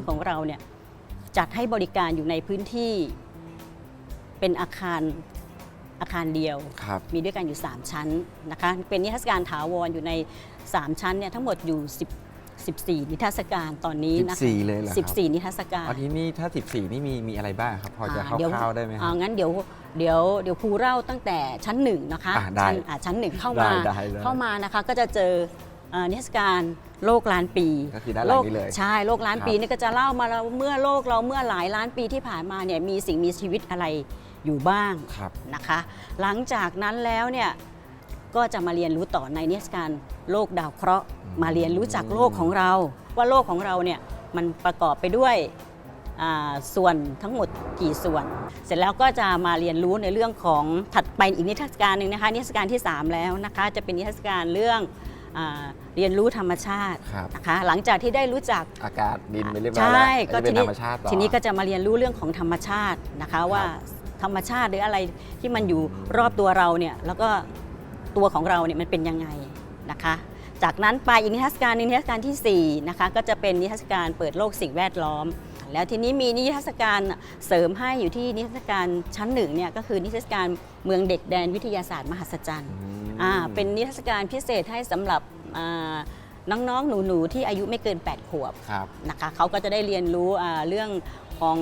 งของเราเนี่ยจัดให้บริการอยู่ในพื้นที่เป็นอาคารอาคารเดียว ครับมีด้วยกันอยู่ 3 ชั้นนะคะ เป็นนิทรรศการถาวรอยู่ใน 3 ชั้นเนี่ยทั้งหมดอยู่ 10 14 นิทรรศการตอนนี้นะคะ14เลยเหรอครับ14 นิทรรศการ อันนี้นี่ถ้า14นี่มีมีอะไรบ้างครับ พอจะอ่าเดี๋ยวคร่าวๆได้ไหมคอ่ารับงั้นเดี๋ยวเดี๋ยวเดี๋ยวครูเล่าตั้งแต่ชั้นหนึ่งนะคะอ่าได้ชั้นอ่าชั้นหนึ่งเข้ามาได้ได้ได้เข้ามานะคะก็จะเจอเอ่อนิทรรศการ โลกล้านปีก็คือด้านหลังนี้เลยโใช่โลกล้านครับปีนี่ก็จะเล่ามาแล้วเมื่อโลกเราเมื่อหลายล้านปีที่ผ่านมาเนี่ยมีสิ่งมีชีวิตอะไรอยู่บ้างครับนะคะ หลังจากนั้นแล้วเนี่ยก็จะมาเรียนรู้ต่อในนิทรรศการโลกดาวเคราะห์ มาเรียนรู้จากโลกของเรา ว่าโลกของเราเนี่ยมันประกอบไปด้วยอ่าส่วนทั้งหมดกี่ส่วน เสร็จแล้วก็จะมาเรียนรู้ในเรื่องของถัดไปอีกนิทรรศการหนึ่งนะคะนิทรรศการที่ 3 แล้วนะคะ จะเป็นนิทรรศการเรื่องอา เรียนรู้ธรรมชาติครับ นะคะ หลังจากที่ได้รู้จักอากาศดินไปเรียบร้อยใช่แล้วก็จะเป็นทีนี้ธรรมชาติต่อทีนี้ก็จะมาเรียนรู้เรื่องของธรรมชาตินะคะว่าธรรมชาติหรืออะไรที่มันอยู่รอบตัวเราเนี่ยแล้วก็ตัวของเราเนี่ยมันเป็นยังไงนะคะ จากนั้นไปอีกนิทรรศการหนึงนิทรรศการที่4นะคะก็จะเป็นนิทรรศการเปิดโลกสิ่งแวดล้อม แล้วทีนี้มีนิทรรศการเสริมให้อยู่ที่นิทรรศการชั้นหนึ่งเนี่ยก็คือนิทรรศการเมืองเด็กแดนวิทยาศาสตร์มหัศจรรย์ อืมอ่าเป็นนิทรรศการพิเศษให้สำหรับอ่าน้องๆ หนูๆ ที่อายุไม่เกิน 8 ขวบครับ นะคะเขาก็จะได้เรียนรู้อ่าเรื่องของ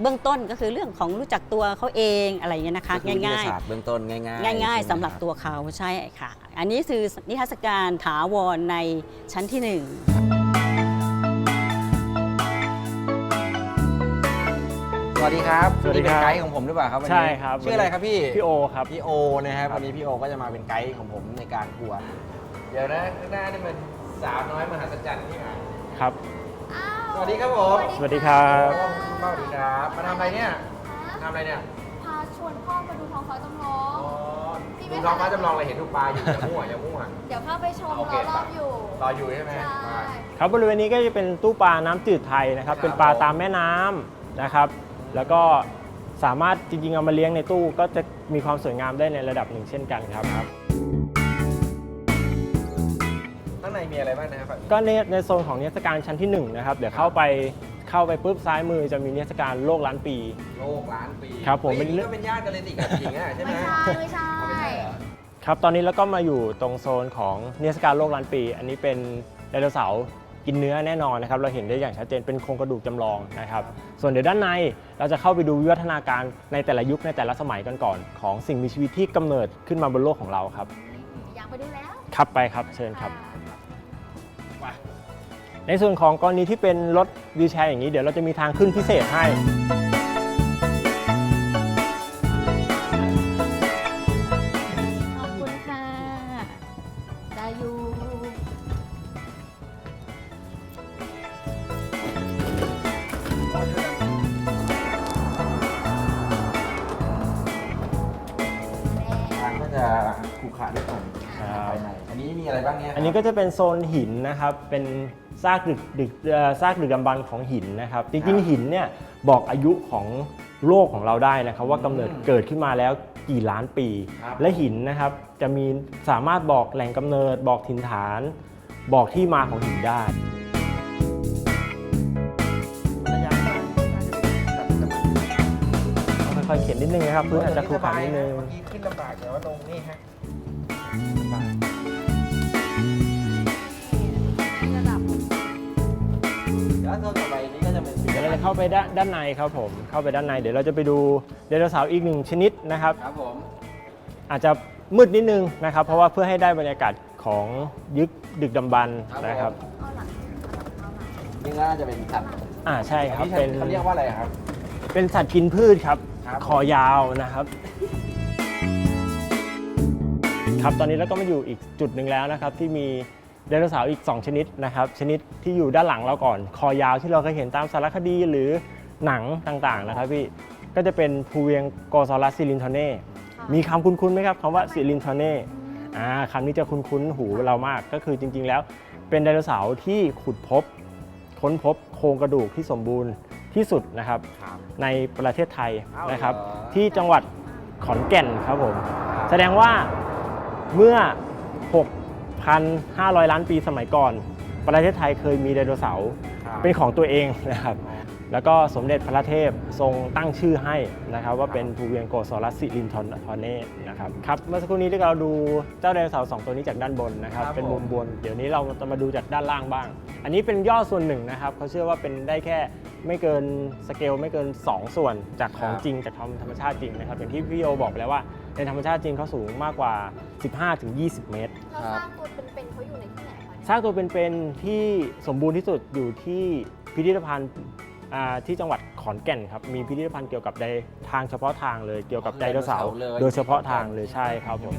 เบื้องต้นก็คือเรื่องของรู้จักตัวเขาเองอะไรอย่างเงี้ยนะคะก็คือวิทง่ายยาศาสตร์เบื้องต้นง่ายๆๆ ง่ายใช่ไๆสำหรับตัวเขาใช่ค่ะ อันนี้คือนิทรรศการถาวรในชั้นที่หนึ่ง วัสดีครับสวัสดีครับ นี่เป็นไกด์ของผมหรือเปล่าครับวันนี้ใช่ครับชื่ออะไรครับพี่พี่โอครับ พี่โอนะครับวันนี้พี่โอก็จะมาเป็นไกด์ของผมในการทัวร์เดี๋ยวนะข้างหน้านี่มันสาวน้อยมหัศจรรย์นี่ไงครับ สวัสดีครับผมสวัสดีครับสวัสดีครับมาทำอะไรเนี่ยมาทำอะไรเนี่ยพาชวนพ่อมาดูท้องฟ้าจำลออ๋งอดีไหมดูคะน้องฟ้าจำลองอะไรเห็นทุกปลาอยู่อย่ามั่วอย่ามั่ว เดี๋ยวเข้าไปชมโอเครอรอบอยู่ รออยู่ใช่ไหมใช่ มา ครับบริเวณนี้ก็จะเป็นตู้ปลาน้ำจืดไทยนะครับ ครับเป็นปลาตามแม่น้ำนะครับ แล้วก็สามารถจริงๆเอามาเลี้ยงในตู้ก็จะมีความสวยงามได้ในระดับหนึ่งเช่นกันครับ ข้างในมีอะไรบ้างนะครับก็ในในโซนของนิทรรศการชั้นที่1นะครับเดี๋ยวเข้าไปเข้าไปปุ๊บซ้ายมือจะมีนิทรรศการโลกล้านปี โลกล้านปีครับผมเฮ้ยเป็นเรื่องก็เป็นญาติกันเลยสิกับจริงอะใช่ไหมไม่ใช่ไม่ใช่ เอาไม่ใช่เหรอครับตอนนี้แล้วก็มาอยู่ตรงโซนของนิทรรศการโลกล้านปี อันนี้เป็นไดโนเสาร์ กินเนื้อแน่นอนนะครับเราเห็นได้อย่างชัดเจนเป็นโครงกระดูกจำลองนะครับส่วนเดี๋ยวด้านในเราจะเข้าไปดูวิวัฒนาการในแต่ละยุคในแต่ละสมัยกันก่อน ของสิ่งมีชีวิตที่กำเนิดขึ้นมาบนโลกของเราครับอยากไปดูแล้วครับไปครับเชิญครับะในส่วนของกรณีที่เป็นรถวีลแชร์อย่างนี้เดี๋ยวเราจะมีทางขึ้นพิเศษให้ จะขรุขระนิดหน่อยครับภายในอันนี้มีอะไรบ้างเนี่ยอันนี้ก็จะเป็นโซนหินนะครับ เป็นซากดึกดึกเอ่อซากดึกดำบรรพ์ของหินนะครับ จริงๆหินเนี่ยบอกอายุของโลกของเราได้นะครับ ว่ากำเนิดเกิดขึ้นมาแล้วกี่ล้านปีและหินนะครับจะมีสามารถบอกแหล่งกำเนิด บอกถิ่นฐาน บอกที่มาของหินได้ต้องค่อยๆเขียนนิดนึงนะครับพื้นอาจจะครุขระนิดนึง เมื่อกี้ขึ้น ลำบากแต่ว่าลงนี่ฮะลำบากระดับแล้วโซนต่อไปนี้ก็จะเป็นเดี๋ยวเราจะเข้าไปด้านด้านในครับผม เข้าไปด้านใน เดี๋ยวเราจะไปดูไดโนเสาร์อีกหนึ่งชนิดนะครับ ครับผม อาจจะมืดนิดนึงนะครับ เพราะว่าเพื่อให้ได้บรรยากาศของยึกดึกดำบรรพ์นะครับ เอาหลังเอาหลังนี่น่าจะเป็นสัตว์อ่าใช่ครับที่เป็นเขาเรียกว่าอะไรครับ เป็นสัตว์กินพืชครับ ครับ คอยาวนะครับ ครับตอนนี้เราก็มาอยู่อีกจุดหนึ่งแล้วนะครับที่มีไดโนเสาร์อีก 2 ชนิดนะครับชนิดที่อยู่ด้านหลังเราก่อน คอยาวที่เราเคยเห็นตามสารคดีหรือหนังต่างๆนะครับพี่ก็จะเป็นภูเวียงโกซอรัสซิลินทอเน่มีคำคุ้นๆไหมครับคำว่าซิลินทอเน่อ่าคำนี้จะคุ้นๆหูเรามากก็คือจริงๆแล้ว เป็นไดโนเสาร์ที่ขุดพบ ค้นพบโครงกระดูกที่สมบูรณ์ที่สุดนะครับครับในประเทศไทยอ้าวนะครับเหรอที่จังหวัดขอนแก่นครับผม แสดงว่า เมื่อ 6,500 ล้านปีสมัยก่อน ประเทศไทยเคยมีไดโนเสาร์เป็นของตัวเองนะครับ แล้วก็สมเด็จพระเทพทรงตั้งชื่อให้นะครับว่าเป็นภูเวียงโกสรัสสิลินทอนทอนเน่นะครับครับเมื่อสักครู่นี้ที่เราดูเจ้าไดโนเสาร์สองตัวนี้จากด้านบนนะครับครับเป็นมุมผมบน เดี๋ยวนี้เราจะมาดูจากด้านล่างบ้าง อันนี้เป็นย่อส่วนหนึ่งนะครับเขาเชื่อว่าเป็นได้แค่ไม่เกินสเกลไม่เกิน 2 ส่วนจากของจริงจากธรรมชาติจริงนะครับอย่างที่พี่โอบอกไปแล้วว่า ในธรรมชาติจริงเขาสูงมากกว่า 15-20 เมตรเขาสร้างตัวเป็นๆเขาอยู่ในที่ไหนคะเนี่ยสร้างตัวเป็นๆที่สมบูรณ์ที่สุดอยู่ที่พิพิธภัณฑ์อ่าที่จังหวัดขอนแก่นครับ มีพิพิธภัณฑ์เกี่ยวกับไดทางเฉพาะทางเลยเกี่ยวกับไดโนเสาร์เลย โดยเฉพาะทางเลยใช่ครับผม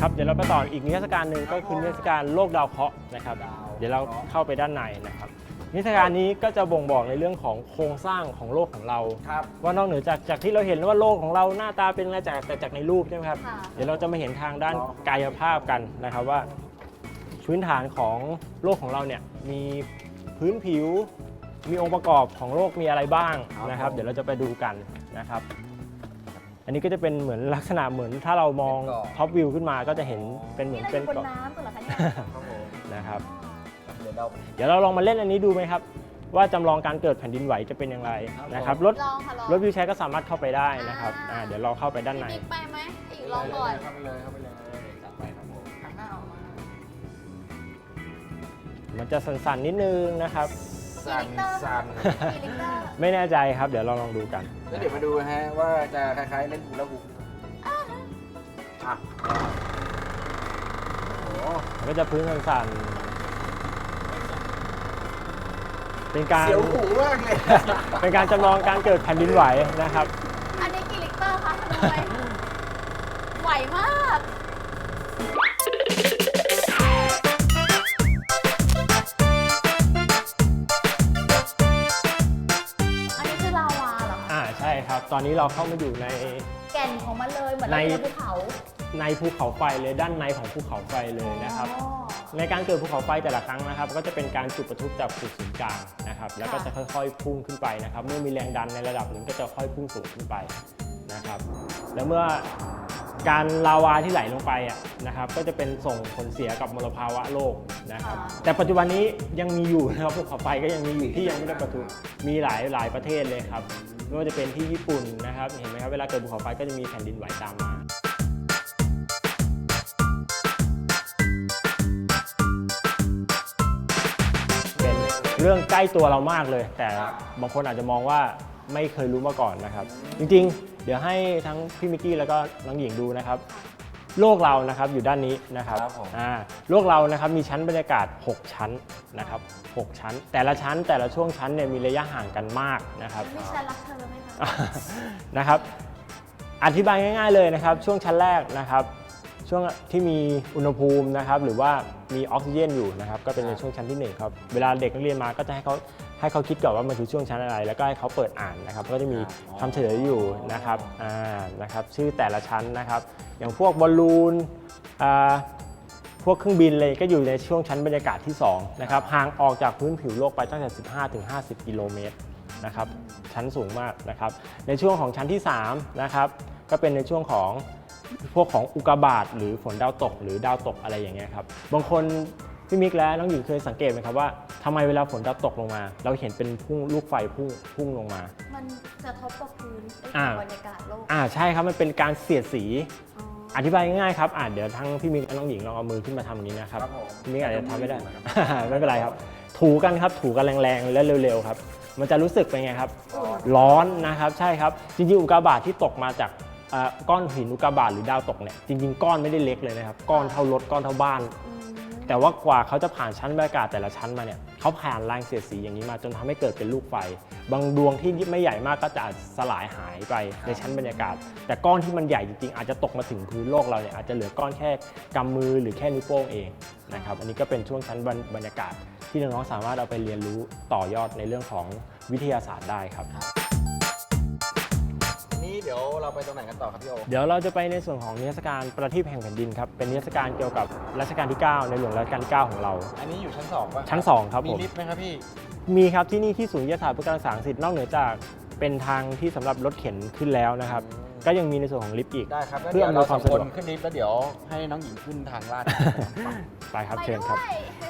ครับเดี๋ยวเราไปต่ออีกนิทรรศการหนึ่งก็คือนิทรรศการโลกดาวเคราะห์นะครับดาวเดี๋ยวเราเข้าไปด้านในนะครับ นิทรรศการนี้ก็จะบ่งบอกในเรื่องของโครงสร้างของโลกของเรา ครับ ว่านอกเหนือจากจากที่เราเห็นว่าโลกของเราหน้าตาเป็นไงจากแต่จากในรูปใช่ไหมครับ ค่ะ เดี๋ยวเราจะมาเห็นทางด้านกายภาพกันนะครับว่าพื้นฐานของโลกของเราเนี่ยมีพื้นผิว มีองค์ประกอบของโลกมีอะไรบ้างนะครับเดี๋ยวเราจะไปดูกันนะครับ อันนี้ก็จะเป็นเหมือนลักษณะเหมือนถ้าเรามองท็อปวิวขึ้นมาก็จะเห็นเป็นเหมืนี่อนเราอเป็นยู่บนเกาะน้ำกันเหรอคะเนี่ย ครับผมนะครับ เดี๋ยวเราเดี๋ยวเราลองมาเล่นอันนี้ดูไหมครับ ว่าจำลองการเกิดแผ่นดินไหวจะเป็นอย่างไรนะครับรถลองค่ะลองรถวิวแชร์ก็สามารถเข้าไปได้นะครับอ่าเดี๋ยวเราเข้าไปด้านในพี่บิ๊กไปไหมอีกลองก่อนเข้าไปเลยเข้าไปเลยจัดไปครับผมหันหน้าออกมามันจะสั่นๆนิดนึงนะครับ สั่นสั่นกี่ลิตรไม่แน่ใจครับ เดี๋ยวเราลองดูกันแล้วเดี๋ยวมาดูฮะว่าจะคล้ายๆเล่นหูละหูอะโอ้โหมันก็จะพื้นสั่นๆ เป็นการเสียวหูมากเลยเป็นการจำลองการเกิดแผ่นดินไหวนะครับ อันนี้กี่ลิตรคะทำไมไหวมาก อันนี้คือลาวาเหรอคะอ่าใช่ครับ ตอนนี้เราเข้ามาอยู่ใน แก่นของมันเลยเหมือนในเราอยู่บนภูเขา ในภูเขาไฟเลยด้านในของภูเขาไฟเลยนะครับ อ๋อ ในการเกิดภูเขาไฟแต่ละครั้งนะครับ ก็จะเป็นการจุดประทุจากจุดศูนย์กลางนะครับแล้วก็จะค่อยๆพุ่งขึ้นไปนะครับ เมื่อมีแรงดันในระดับหนึ่งก็จะค่อยพุ่งสูงขึ้นไปนะครับ แล้วเมื่อการลาวาที่ไหลลงไปอะนะครับ ก็จะเป็นส่งผลเสียกับมลภาวะโลกนะครับ แต่ปัจจุบันนี้ยังมีอยู่นะครับภูเขาไฟก็ยังมีอยู่ที่ยังไม่ได้ประทุมีหลายหลายประเทศเลยครับไม่ว่าจะเป็นที่ญี่ปุ่นนะครับ เห็นไหมครับเวลาเกิดภูเขาไฟก็จะมีแผ่นดินไหวตามมา เป็นเรื่องใกล้ตัวเรามากเลย แต่บางคนอาจจะมองว่าไม่เคยรู้มาก่อนนะครับ จริงๆ เดี๋ยวให้ทั้งพี่มิกกี้แล้วก็น้องหญิงดูนะครับ โลกเรานะครับอยู่ด้านนี้นะครับครับผม อ่าโลกเรานะครับมีชั้นบรรยากาศ 6 ชั้นนะครับ6ชั้น แต่ละชั้นแต่ละช่วงชั้นเนี่ยมีระยะห่างกันมากนะครับนี่ฉันรักเธอไหมคะ นะครับอธิบายง่าย ๆเลยนะครับ ช่วงชั้นแรกนะครับ ช่วงที่มีอุณหภูมินะครับหรือว่ามีออกซิเจนอยู่นะครับก็เป็นในช่วงชั้นที่หนึ่งครับเวลาเด็กนักเรียนมาก็จะให้เขาให้เขาคิดก่อนว่ามันคือช่วงชั้นอะไร แล้วก็ให้เขาเปิดอ่านนะครับก็จะมีคำเฉลยอยู่นะครับอ่านะครับชื่อแต่ละชั้นนะครับ อย่างพวกบอลลูนอ่าพวกเครื่องบินเลยก็อยู่ในช่วงชั้นบรรยากาศที่2นะครับห่างออกจากพื้นผิวโลกไปตั้งแต่ 15ถึง50 กิโลเมตรนะครับชั้นสูงมากนะครับในช่วงของชั้นที่3นะครับก็เป็นในช่วงของ พวกของอุกกาบาตหรือฝนดาวตก หรือดาวตกอะไรอย่างเงี้ยครับบางคนพี่มิกและน้องหญิงเคยสังเกตไหมครับว่าทำไมเวลาฝนดาวตกลงมา เราเห็นเป็นพุ่งลูกไฟพุ่งพุ่งลงมา มันจะทบกับพื้นไอ้อ่าบรรยากาศโลกอ่าใช่ครับมันเป็นการเสียดสีอ๋ออธิบายง่ายๆครับอ่าเดี๋ยวทั้งพี่มิกและน้องหญิงลองเอามือขึ้นมาทำอย่างนี้นะครับครับผมพี่มิกอาจจะทำไม่ได้ไม่เป็นไรครับ ถูกันครับถูกันแรงๆและเร็วๆครับ มันจะรู้สึกเป็นไงครับ ร้อนนะครับใช่ครับจริงๆอุกกาบาตที่ตกมาจากอ่า ก้อนหินอุกกาบาตหรือดาวตกเนี่ยจริงๆ ก้อนไม่ได้เล็กเลยนะครับ ก้อนเท่ารถก้อนเท่าบ้านอืมแต่ว่ากว่าเขาจะผ่านชั้นบรรยากาศแต่ละชั้นมาเนี่ยเขาผ่านแรงเสียดสีอย่างนี้มาจนทำให้เกิดเป็นลูกไฟ บางดวงที่ไม่ใหญ่มากก็จะอาจสลายหายไปในชั้นบรรยากาศ แต่ก้อนที่มันใหญ่จริงๆ อาจจะตกมาถึงพื้นโลกเราเนี่ยอาจจะเหลือก้อนแค่กำมือหรือแค่นิ้วโป้งเองนะครับอันนี้ก็เป็นช่วงชั้นบรรบรรยากาศ ที่น้องๆสามารถเอาไปเรียนรู้ต่อยอดในเรื่องของวิทยาศาสตร์ได้ครับนี่เดี๋ยวเราไปตรงไหนกันต่อครับพี่โอ เดี๋ยวเราจะไปในส่วนของนิทรรศการประทีปแห่งแผ่นดินครับ เป็นนิทรรศการเกี่ยวกับรัชกาลที่ 9 ในหลวงรัชกาลที่ 9 ของเรา อันนี้อยู่ชั้นสองป่ะชั้น 2 ครับมีผม ลิฟต์ไหมครับพี่ มีครับที่นี่ที่ศูนย์วิทยาศาสตร์เพื่อการศึกษาอังกฤษนอกเหนือจากเป็นทางที่สำหรับรถเข็นขึ้นแล้วนะครับอืมก็ยังมีในส่วนของลิฟต์อีก ได้ครับแล้วเพื่อเดี๋ยวอำนวยเราคสวาอมงสะดวกคนขึ้นลิฟต์แล้วเดี๋ยวให้น้องหญิงขึ้นทางลาด ไปครับไปเชิญครับด้วย